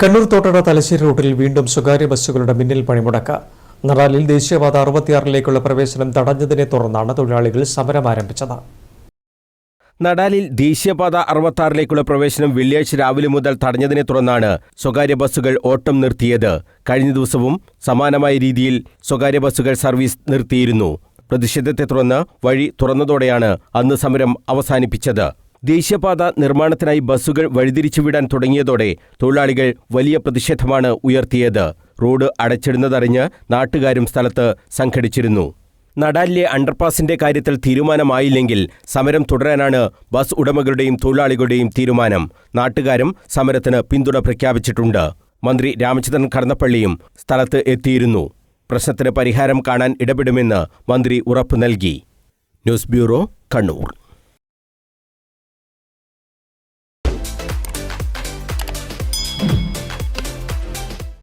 കണ്ണൂർ തോട്ടട തലശ്ശേരി റൂട്ടിൽ വീണ്ടും സ്വകാര്യ ബസ്സുകളുടെ മിന്നൽ പണിമുടക്ക്. നറാലിൽ ദേശീയപാത അറുപത്തിയാറിലേക്കുള്ള പ്രവേശനം തടഞ്ഞതിനെ തുടർന്നാണ് തൊഴിലാളികൾ സമരം ആരംഭിച്ചത്. നടാലിൽ ദേശീയപാത അറുപത്താറിലേക്കുള്ള പ്രവേശനം വെള്ളിയാഴ്ച രാവിലെ മുതൽ തടഞ്ഞതിനെ തുടർന്നാണ് സ്വകാര്യ ബസ്സുകൾ ഓട്ടം നിർത്തിയത്. കഴിഞ്ഞ ദിവസവും സമാനമായ രീതിയിൽ സ്വകാര്യ ബസ്സുകൾ സർവീസ് നിർത്തിയിരുന്നു. പ്രതിഷേധത്തെ തുടർന്ന് വഴി തുറന്നതോടെയാണ് അന്ന് സമരം അവസാനിപ്പിച്ചത്. ദേശീയപാത നിർമ്മാണത്തിനായി ബസ്സുകൾ വഴിതിരിച്ചുവിടാൻ തുടങ്ങിയതോടെ തൊഴിലാളികൾ വലിയ പ്രതിഷേധമാണ് ഉയർത്തിയത്. റോഡ് അടച്ചിടുന്നതറിഞ്ഞ് നാട്ടുകാരും സ്ഥലത്ത് സംഘടിച്ചിരുന്നു. നടാലിലെ അണ്ടർപാസിന്റെ കാര്യത്തിൽ തീരുമാനമായില്ലെങ്കിൽ സമരം തുടരാനാണ് ബസ് ഉടമകളുടെയും തൊഴിലാളികളുടെയും തീരുമാനം. നാട്ടുകാരും സമരത്തിന് പിന്തുണ പ്രഖ്യാപിച്ചിട്ടുണ്ട്. മന്ത്രി രാമചന്ദ്രൻ കടന്നപ്പള്ളിയും സ്ഥലത്ത് എത്തിയിരുന്നു. പ്രശ്നത്തിന് പരിഹാരം കാണാൻ ഇടപെടുമെന്ന് മന്ത്രി ഉറപ്പു നൽകി. News bureau Kannur.